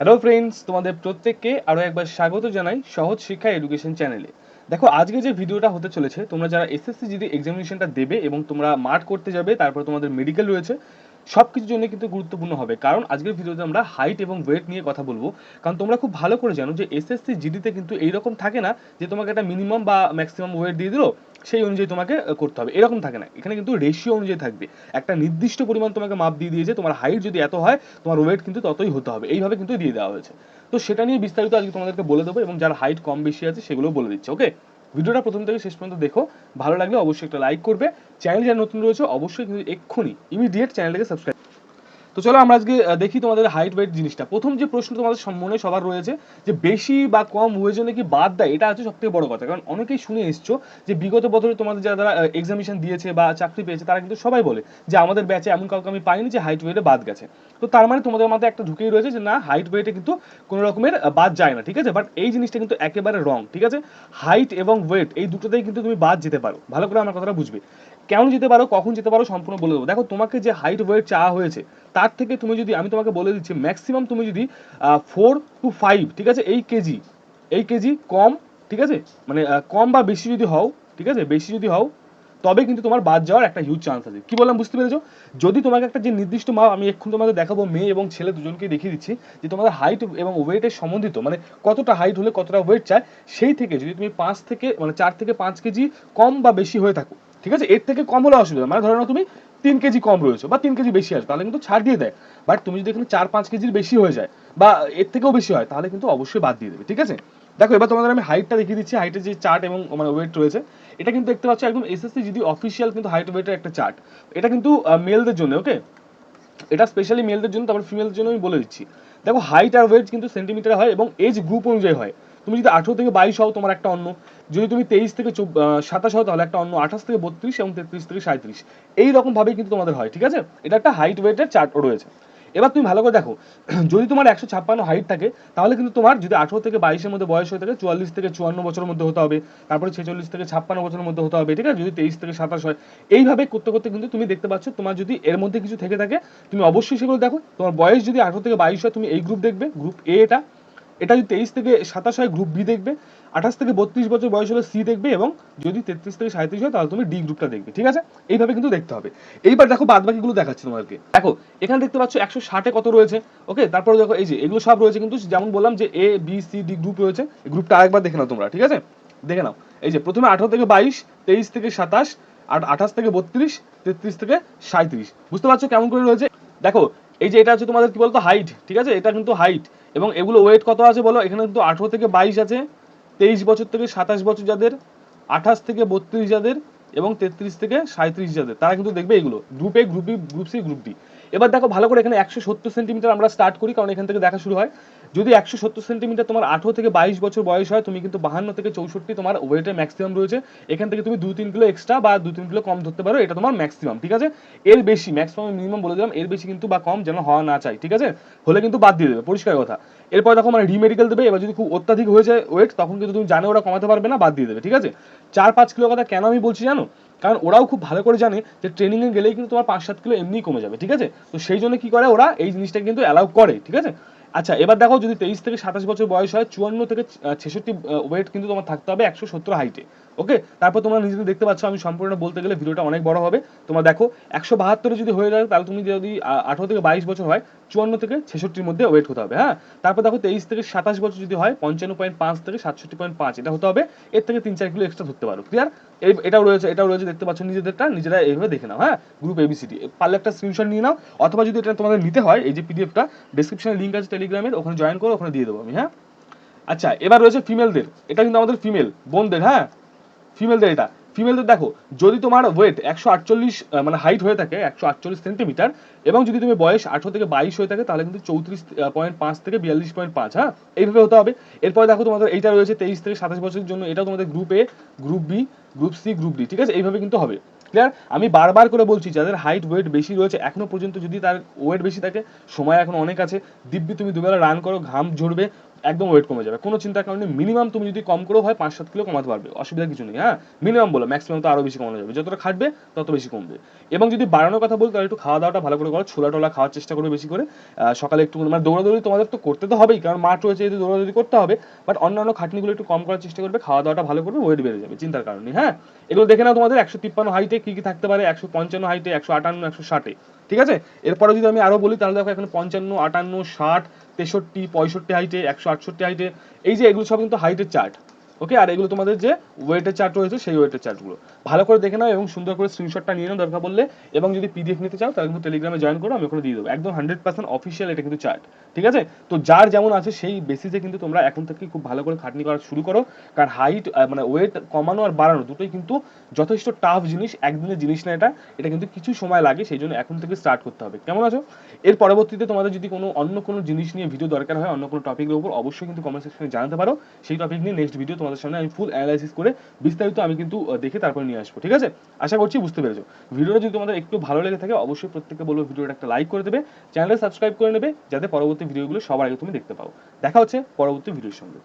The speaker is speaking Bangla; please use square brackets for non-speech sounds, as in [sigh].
হ্যালো ফ্রেন্ডস তোমাদের প্রত্যেককে আরও একবার স্বাগত জানাই সহজ শিক্ষা এডুকেশন চ্যানেলে দেখো, আজকে যে ভিডিওটা হতে চলেছে, তোমরা যারা এসএসসি যদি এক্সামিনেশনটা দেবে এবং তোমরা মাঠ করতে যাবে, তারপর তোমাদের মেডিকেল রয়েছে সব কিছুর জন্য কিন্তু গুরুত্বপূর্ণ হবে। কারণ আজকের ভিডিওতে আমরা হাইট এবং ওয়েট নিয়ে কথা বলব। কারণ তোমরা খুব ভালো করে জানো যে এসএসসি জিডিতে কিন্তু এইরকম থাকে না যে তোমাকে একটা মিনিমাম বা ম্যাক্সিমাম ওয়েট দিয়ে দিলো সেই অনুযায়ী তোমাকে করতে হবে। এরকম থাকে না। এখানে কিন্তু রেশিও অনুযায়ী থাকবে। একটা নির্দিষ্ট পরিমাণ তোমাকে মাপ দিয়ে দিয়েছে। তোমার হাইট যদি এত হয়, তোমার ওয়েট কিন্তু ততই হতে হবে। এইভাবে কিন্তু দিয়ে দেওয়া হয়েছে। তো সেটা নিয়ে বিস্তারিত আজকে তোমাদেরকে বলে দেবো এবং যার হাইট কম বেশি আছে সেগুলো বলে দিচ্ছে ওকে ভিডিওটা প্রথম থেকে শেষ পর্যন্ত দেখো। ভালো লাগলে অবশ্যই একটা লাইক করবে। চ্যানেল যারা নতুন রয়েছে, অবশ্যই কিন্তু এক্ষুনি ইমিডিয়েট চ্যানেলটাকে সাবস্ক্রাইব তো চলো আমরা আজকে দেখি তোমাদের হাইট ওয়েট জিনিসটা। প্রথম যে প্রশ্ন তোমাদের সম- মনে সবার রয়েছে, যে বেশি বা কম ওয়েজনে কি বাদ দেয়, এটা হচ্ছে সবথেকে বড় কথা। কারণ অনেকেই শুনে এসছো যে বিগত বছরে তোমাদের যারা এক্সামিনেশন দিয়েছে বা চাকরি পেয়েছে, তারা কিন্তু সবাই বলে যে আমাদের ব্যাচে এমন কাউকে আমি পাইনি যে হাইট ওয়েটে বাদ গেছে। তো তার মানে তোমাদের মাথায় একটা ঢুকেই রয়েছে যে না হাইট ওয়েটে কিন্তু কোনো রকমের বাদ যায় না, ঠিক আছে? বাট এই জিনিসটা কিন্তু একেবারে রং ঠিক আছে? হাইট এবং ওয়েট এই দুটোতেই কিন্তু তুমি বাদ যেতে পারো। ভালো করে আমার কথাটা বুঝবে। কেমন যেতে পারো, কখন যেতে পারো সম্পূর্ণ বলে দেবো। দেখো, তোমাকে যে হাইট ওয়েট চাওয়া হয়েছে, তার থেকে তুমি যদি, আমি তোমাকে বলে দিচ্ছি ম্যাক্সিমাম তুমি যদি ফোর টু ফাইভ ঠিক আছে, এই কেজি এই কেজি কম, ঠিক আছে মানে কম বা বেশি যদি হও, ঠিক আছে, বেশি যদি হও, তবে কিন্তু তোমার বাদ যাওয়ার একটা হিউজ চান্স আছে। কি বললাম, বুঝতে পেরেছ? যদি তোমাকে একটা যে নির্দিষ্ট মাপ, আমি এক্ষুনি তোমাদের দেখাবো, মেয়ে এবং ছেলে দুজনকে দেখিয়ে দিচ্ছি, যে তোমাদের হাইট এবং ওয়েটের সম্বন্ধিত মানে কতটা হাইট হলে কতটা ওয়েট চায়, সেই থেকে যদি তুমি পাঁচ থেকে মানে চার থেকে পাঁচ কেজি কম বা বেশি হয়ে থাকো ঠিক আছে? এর থেকে কম হলে অসুবিধা মানে ধরে নাও তুমি তিন কেজি কম রয়েছে বা তিন কেজি বেশি আসবে তাহলে কিন্তু ছাড় দিয়ে দেয়। বাট তুমি যদি এখানে চার, পাঁচ কেজির বেশি হয়ে যায় বা এর থেকেও বেশি হয়, তাহলে কিন্তু অবশ্যই বাদ দিয়ে দেবে, ঠিক আছে? দেখো, এবার তোমাদের আমি হাইটটা দেখিয়ে দিচ্ছি। হাইটের যে চার্ট এবং মানে ওয়েট রয়েছে, এটা কিন্তু দেখতে পাচ্ছ একদম এসএসসি যদি অফিসিয়াল কিন্তু হাইট ওয়েটের একটা চার্ট এটা কিন্তু মেলদের জন্য ওকে এটা স্পেশালি মেলদের জন্য, তারপর ফিমেলদের জন্য আমি বলে দিচ্ছি। দেখো হাইট আর ওয়েট কিন্তু সেন্টিমিটার হয় এবং এজ গ্রুপ অনুযায়ী হয়। তুমি যদি আঠেরো থেকে বাইশ হও, তোমার একটা অন্য। যদি তুমি তেইশ থেকে সাতাশ হও, তাহলে একটা অন্য। আঠাশ থেকে বত্রিশ এবং তেত্রিশ থেকে সাঁত্রিশ এই রকম ভাবেই কিন্তু তোমাদের হয়, ঠিক আছে? এটা একটা হাইট ওয়েটের চার্ট রয়েছে। এবার তুমি ভালো করে দেখো, [clears throat] যদি তোমার একশো ছাপ্পান্ন হাইট থাকে, তাহলে কিন্তু তোমার যদি আঠেরো থেকে বাইশের মধ্যে বয়স হয়ে থাকে, চুয়াল্লিশ থেকে চুয়ান্ন বছরের মধ্যে হতে হবে। তারপরে ছেচল্লিশ থেকে ছাপ্পান্ন বছরের মধ্যে হতে হবে, ঠিক আছে? যদি তেইশ থেকে সাতাশ হয়। এইভাবে করতে করতে কিন্তু তুমি দেখতে পাচ্ছ, তোমার যদি এর মধ্যে কিছু থেকে থাকে, তুমি অবশ্যই সেগুলো দেখো। তোমার বয়স যদি আঠেরো থেকে বাইশ হয়, তুমি এই গ্রুপ দেখবে। গ্রুপ এ এটা। এটা যদি তেইশ থেকে সাতাশ হয় গ্রুপ বি দেখবে, আঠাশ থেকে বত্রিশ বছর বয়স হলে সি দেখবে এবং যদি তেত্রিশ থেকে সাঁত্রিশ হয় তাহলে তুমি ডি গ্রুপটা দেখবে, ঠিক আছে? এইভাবে কিন্তু দেখতে হবে। এইবার দেখো বাদ বাকিগুলো দেখাচ্ছি তোমাদেরকে। দেখো, এখানে দেখতে পাচ্ছ একশো ষাটে কত রয়েছে? ওকে তারপরে দেখো এই যে, এগুলো সব রয়েছে কিন্তু যেমন বললাম যে A B C D group রয়েছে গ্রুপটা আরেকবার দেখে নাও তোমরা, ঠিক আছে? দেখে নাও। এই যে, প্রথমে আঠারো থেকে বাইশ, তেইশ থেকে সাতাশ, আর আঠাশ থেকে বত্রিশ, তেত্রিশ থেকে সাঁত্রিশ বুঝতে পারছ কেমন করে রয়েছে? দেখো এই যে এটা হচ্ছে তোমাদের কি বলতো হাইট ঠিক আছে? এটা কিন্তু হাইট এবং এগুলো ওয়েট কত আছে বলো? এখানে কিন্তু আঠেরো থেকে বাইশ আছে, তেইশ বছর থেকে সাতাশ বছর যাদের, আঠাশ থেকে বত্রিশ যাদের এবং তেত্রিশ থেকে সাঁত্রিশ যাদের। তারা কিন্তু দেখবে এগুলো। Group group B group C group D এবার দেখো ভালো করে এখানে একশো সত্তর সেন্টিমিটার আমরা স্টার্ট করি, কারণ এখান থেকে দেখা শুরু হয়। যদি একশো সত্তর সেন্টিমিটার তোমার আঠেরো থেকে বাইশ বছর বয়স হয়, তুমি কিন্তু বাহান্ন থেকে চৌষট্টি তোমার ওয়েটের ম্যাক্সিমাম রয়েছে। এখান থেকে তুমি দু তিন কিলো এক্সট্রা বা দু তিন কিলো কম ধরতে পারো, এটা তোমার ম্যাক্সিমাম ঠিক আছে? এর বেশি ম্যাক্সিমাম মিনিমাম বলে দিলাম, এর বেশি কিন্তু বা কম যেন হওয়া না চাই, ঠিক আছে? হলে কিন্তু বাদ দিয়ে দেবে, পরিষ্কার কথা। এরপর দেখো মানে রিমেডিকেল দেবে, এবার যদি খুব অত্যাধিক হয়ে যায় ওয়েট তখন কিন্তু তুমি জানো ওরা কমাতে পারবে না, বাদ দিয়ে দেবে, ঠিক আছে? চার পাঁচ কিলো কথা কেন আমি বলছি জানো? কারণ ওরাও খুব ভালো করে জানে যে ট্রেনিং এ গেলেই কিন্তু তোমার পাঁচ সাত কিলো এমনিই কমে যাবে, ঠিক আছে? তো সেই জন্য কি করে ওরা এই জিনিসটা কিন্তু অ্যালাউ করে, ঠিক আছে? আচ্ছা এবার দেখো যদি তেইশ থেকে সাতাশ বছর বয়স হয়, চুয়ান্ন থেকে ছেষট্টি ওয়েট কিন্তু তোমার থাকতে হবে একশো সত্তর হাইটে ওকে তারপর তোমরা নিজেদের দেখতে পাচ্ছ, আমি সম্পূর্ণ বলতে গেলে ভিডিওটা অনেক বড় হবে। তোমরা দেখো, একশো বাহাত্তরে যদি হয়ে যায়, তাহলে তুমি যদি আঠারো থেকে বাইশ বছর হয় চুয়ান্ন থেকে ছেষট্টির মধ্যে ওয়েট হতে হবে হ্যাঁ? তারপর দেখো তেইশ থেকে সাতাশ বছর যদি হয়, পঞ্চান্ন পয়েন্ট পাঁচ থেকে সাতষট্টি পয়েন্ট পাঁচ, এটা হতে হবে। এর থেকে তিন চার কিলো এক্সট্রা ধরতে পারো ক্লিয়ার এই, এটাও রয়েছে এটাও রয়েছে, দেখতে পাচ্ছ নিজেদেরটা, নিজেরা এইভাবে দেখে নাও হ্যাঁ? গ্রুপ এবিসিডি পারলে একটা স্ক্রিনশট নিয়ে নাও, অথবা যদি এটা তোমাদের নিতে হয়, এই যে পিডিএফটা ডিসক্রিপশনে লিঙ্ক আছে টেলিগ্রামের ওখানে জয়েন করো, ওখানে দিয়ে দেবো আমি হ্যাঁ? আচ্ছা এবার রয়েছে ফিমেলদের এটা কিন্তু আমাদের ফিমেল বোনদের হ্যাঁ? ফিমেলদের এটা। ফিমেলদের দেখো, যদি তোমার ওয়েট একশো আটচল্লিশ মানে হাইট হয়ে থাকে, একশো আটচল্লিশ সেন্টিমিটার এবং যদি তুমি বয়স আঠারো থেকে বাইশ হয়ে থাকে, তাহলে কিন্তু চৌত্রিশ পয়েন্ট পাঁচ থেকে বিয়াল্লিশ পয়েন্ট পাঁচ হ্যাঁ? এইভাবে হতে হবে। এরপর দেখো তোমাদের এইটা রয়েছে তেইশ থেকে সাতাশ বছরের জন্য এটা তোমাদের group A group B group C group D ঠিক আছে? এইভাবে কিন্তু হবে। ক্লিয়ার আমি বারবার করে বলছি, যাদের হাইট ওয়েট বেশি রয়েছে, এখনও পর্যন্ত যদি তার ওয়েট বেশি থাকে, সময় এখন অনেক আছে, দিব্যি তুমি দুবেলা রান করো, ঘাম ঝরবে একদম ওয়েট কমে যাবে। কোনো চিন্তার কারণে মিনিমাম তুমি যদি কম করেও হয় পাঁচ সাত কিলো কমাতে পারবে। অসুবিধা কিছু নেই হ্যাঁ? মিনিমাম বলো ম্যাক্সিমাম তো আরও বেশি কমানো যাবে। যতটা খাটবে, তত বেশি কমবে। এবং যদি বাড়ানোর কথা বলি, তাহলে একটু খাওয়া দাওয়াটা ভালো করে করো। ছোলা টোলা খাওয়ার চেষ্টা করবে বেশি করে। সকালে একটু মানে দৌড়াদৌড়ি তোমাদের তো করতে তো হবেই, কারণ মাঠ রয়েছে যদি দৌড়াদৌড়ি করতে হবে। বাট অন্যান্য খাটনিগুলো একটু কম করার চেষ্টা করবে খাওয়া দাওয়াটা ভালো করবে ওয়েট বেড়ে যাবে, চিন্তার কারণে হ্যাঁ? এগুলো দেখে নাও তোমাদের, একশো তিপ্পান্ন হাইটে কি কি থাকতে পারে, একশো পঞ্চান্ন হাইটে একশো আটান্ন, একশো ষাটে। ঠিক আছে? এরপরে যদি আমি আরও বলি, তাহলে দেখো এখানে পঞ্চান্ন, আটান্ন, ষাট, তেষট্টি, পঁয়ষট্টি হাইটে একশো আটষট্টি হাইটে এই যে এগুলো সব কিন্তু হাইটের চার্ট ওকে আর এগুলো তোমাদের যে ওয়েটের চার্ট রয়েছে, সেই ওয়েটের চার্টগুলো ভালো করে দেখে নাও এবং সুন্দর করে স্ক্রিনশটটা নিয়ে নাও, দরকার বললে এবং যদি পিডিএফ নিতে চাও, তাহলে কিন্তু টেলিগ্রামে জয়েন করো, আমি ওখানে দিয়ে দেবো। একদম হান্ড্রেড পার্সেন্ট অফিসিয়াল এটা কিন্তু চার্ট ঠিক আছে? তো যার যেমন আছে সেই বেসিসে কিন্তু তোমরা এখন থেকে খুব ভালো করে খাটনি করা শুরু করো। কারণ হাইট মানে ওয়েট কমানো আর বাড়ানো দুটোই কিন্তু যথেষ্ট টাফ জিনিস একদিনের জিনিস না এটা। এটা কিন্তু কিছু সময় লাগে, সেই জন্য এখন থেকে স্টার্ট করতে হবে। কেমন আছো? এর পরবর্তীতে তোমাদের যদি কোনো অন্য কোনো জিনিস নিয়ে ভিডিও দরকার হয়, অন্য কোনো টপিকের উপর, অবশ্যই কিন্তু কমেন্ট সেকশনে জানাতে পারো। সেই টপিক নিয়ে নেক্সট ভিডিও তোমাদের সামনে আমি ফুল অ্যানালাইসিস করে বিস্তারিত আমি কিন্তু দেখে তারপরে নিয়ে আসব, ঠিক আছে? আশা করছি বুঝতে পেরেছ। ভিডিওটা যদি তোমাদের একটু ভালো লেগে থাকে, অবশ্যই প্রত্যেককে বলব ভিডিওটা একটা লাইক করে দেবে। চ্যানেলে সাবস্ক্রাইব করে নেবে, যাতে পরবর্তী ভিডিওগুলো সবার আগে তুমি দেখতে পাও। দেখা হচ্ছে পরবর্তী ভিডিওর সঙ্গে।